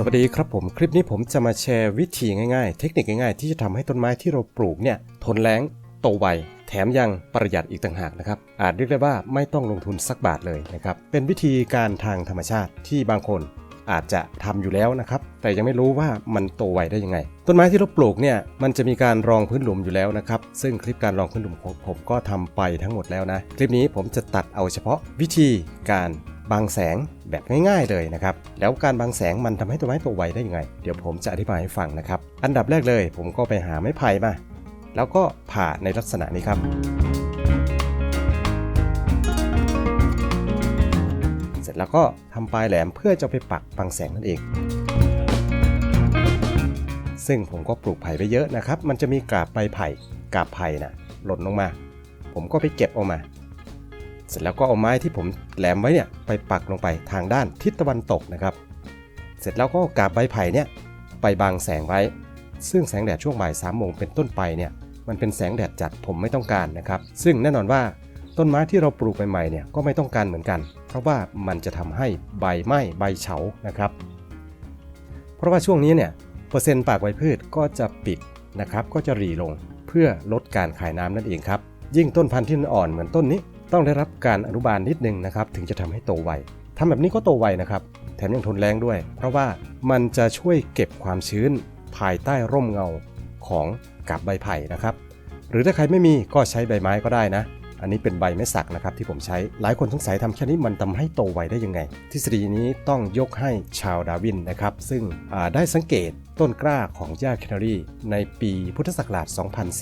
สวัสดีครับผมคลิปนี้ผมจะมาแชร์วิธีง่ายๆ เทคนิคง่ายๆ ที่จะทำให้ต้นไม้ที่เราปลูกเนี่ยทนแล้งโตไวแถมยังประหยัดอีกต่างหากนะครับอาจเรียกได้ว่าไม่ต้องลงทุนสักบาทเลยนะครับเป็นวิธีการทางธรรมชาติที่บางคนอาจจะทำอยู่แล้วนะครับ แต่ยังไม่รู้ว่ามันโตไวได้ยังไง ต้นไม้ที่เราปลูกเนี่ยมันจะมีการรองพื้นหลุมอยู่แล้วนะครับ ซึ่งคลิปการรองพื้นหลุมของผมก็ทำไปทั้งหมดแล้วนะ คลิปนี้ผมจะตัดเอาเฉพาะวิธีการ บังแสงแบบง่ายๆเลยนะครับ แล้วการบังแสงมันทำให้ต้นไม้โตไวได้ยังไง เดี๋ยวผมจะอธิบายให้ฟังนะครับ อันดับแรกเลย ผมก็ไปหาไม้ไผ่มา แล้วก็ผ่าในลักษณะนี้ครับเสร็จแล้วก็ทำปลายแหลมเพื่อจะไปปักบังแสงนั่นเอง ซึ่งผมก็ปลูกไผ่ไปเยอะนะครับ มันจะมีกาบใบไผ่กาบไผ่น่ะหล่นลงมา ผมก็ไปเก็บออกมา เสร็จแล้วก็เอาไม้ที่ผมแหลมไว้เนี่ยไปปักลงไปทางด้านทิศตะวันตกนะครับ เสร็จแล้วก็เอากาบใบไผ่เนี่ยไปบังแสงไว้ ซึ่งแสงแดดช่วงบ่ายสามโมงเป็นต้นไปเนี่ยมันเป็นแสงแดดจัดผมไม่ต้องการนะครับ ซึ่งแน่นอนว่าต้นไม้ที่เราปลูกใหม่ๆเนี่ยก็ไม่ต้องการเหมือนกัน เพราะว่ามันจะทำให้ใบไหม้ใบเฉานะครับ เพราะว่าช่วงนี้เนี่ยเปอร์เซ็นต์ปากใบพืชก็จะปิดนะครับก็จะรีลงเพื่อลดการขายน้ำนั่นเองครับ ยิ่งต้นพันธุ์ที่อ่อนเหมือนต้นนี้ ต้องได้รับการอนุบาลนิดนึงนะครับถึงจะทำให้โตไวทำแบบนี้ก็โตไวนะครับ แถมยังทนแรงด้วย เพราะว่ามันจะช่วยเก็บความชื้น ภายใต้ร่มเงาของกับใบไผ่นะครับ หรือถ้าใครไม่มีก็ใช้ใบไม้ก็ได้นะ อันนี้เป็นใบไม้สักนะครับที่ผมใช้ หลายคนสงสัยทำแค่นี้มันทำให้โตไวได้ยังไง ทฤษฎีนี้ต้องยกให้ชาวดาร์วินนะครับ ซึ่งได้สังเกตต้นกล้าของหญ้าแคนารีในปีพุทธศักราช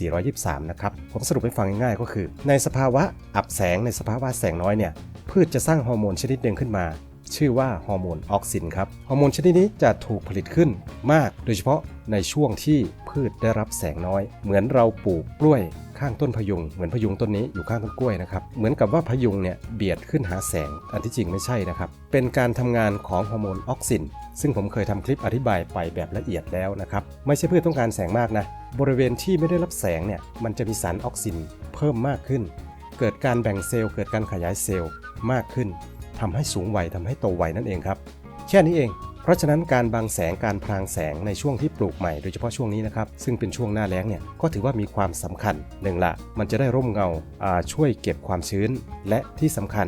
2423 นะครับ ผมสรุปให้ฟังง่ายๆก็คือ ในสภาวะอับแสงในสภาวะแสงน้อยเนี่ย พืชจะสร้างฮอร์โมนชนิดหนึ่งขึ้นมา ชื่อว่าฮอร์โมนออกซินครับ ฮอร์โมนชนิดนี้จะถูกผลิตขึ้นมาก โดยเฉพาะ ในช่วงที่พืชได้รับแสงน้อย เหมือนเราปลูกกล้วยข้างต้นพยุง เหมือนพยุงต้นนี้อยู่ข้างต้นกล้วยนะครับ เหมือนกับว่าพยุงเนี่ยเบียดขึ้นหาแสง อันที่จริงไม่ใช่นะครับ เป็นการทำงานของฮอร์โมนออกซิน ซึ่งผมเคยทำคลิปอธิบายไปแบบละเอียดแล้วนะครับ ไม่ใช่พืชต้องการแสงมากนะ บริเวณที่ไม่ได้รับแสงเนี่ย มันจะมีสารออกซินเพิ่มมากขึ้น เกิดการแบ่งเซลล์ เกิดการขยายเซลล์มากขึ้นทำให้สูงวัยทำให้โตไวนั่นเองครับ แค่นี้เอง เพราะฉะนั้นการบังแสงการพรางแสงในช่วงที่ปลูกใหม่โดยเฉพาะช่วงนี้นะครับซึ่งเป็นช่วงหน้าแล้งเนี่ยก็ถือว่ามีความสำคัญหนึ่งละมันจะได้ร่มเงาาช่วยเก็บความชื้น และที่สำคัญ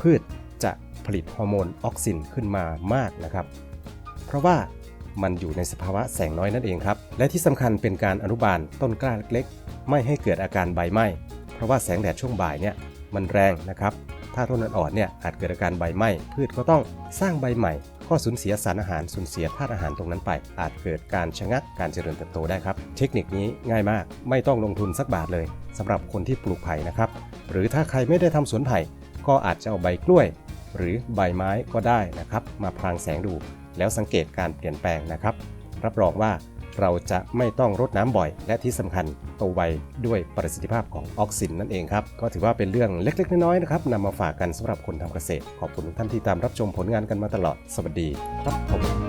พืชจะผลิตฮอร์โมนออกซินขึ้นมามากนะครับ เพราะว่ามันอยู่ในสภาวะแสงน้อยนั่นเองครับ และที่สำคัญเป็นการอนุบาลต้นกล้าเล็กๆ ไม่ให้เกิดอาการใบไหม้ เพราะว่าแสงแดดช่วงบ่ายเนี่ยมันแรงนะครับ ถ้าต้นอ่อนๆเนี่ยอาจเกิดอาการใบไหม้พืชก็ต้องสร้างใบใหม่ก็สูญเสียสารอาหารสูญเสียธาตุอาหารตรงนั้นไป อาจเกิดการชะงักการเจริญเติบโตได้ครับ เทคนิคนี้ง่ายมากไม่ต้องลงทุนสักบาทเลยสำหรับคนที่ปลูกไผ่นะครับ หรือถ้าใครไม่ได้ทำสวนไผ่ก็อาจจะเอาใบกล้วย หรือใบไม้ก็ได้นะครับ มาพรางแสงดู แล้วสังเกตการเปลี่ยนแปลงนะครับ รับรองว่า เราจะไม่ต้องรดน้ำบ่อย และที่สำคัญโตไวด้วยประสิทธิภาพของออกซินนั่นเองครับ ก็ถือว่าเป็นเรื่องเล็ก ๆ น้อยๆนะครับนำมาฝากกันสำหรับคนทำเกษตร ขอบคุณทุกท่านที่ตามรับชมผลงานกันมาตลอด สวัสดีครับผม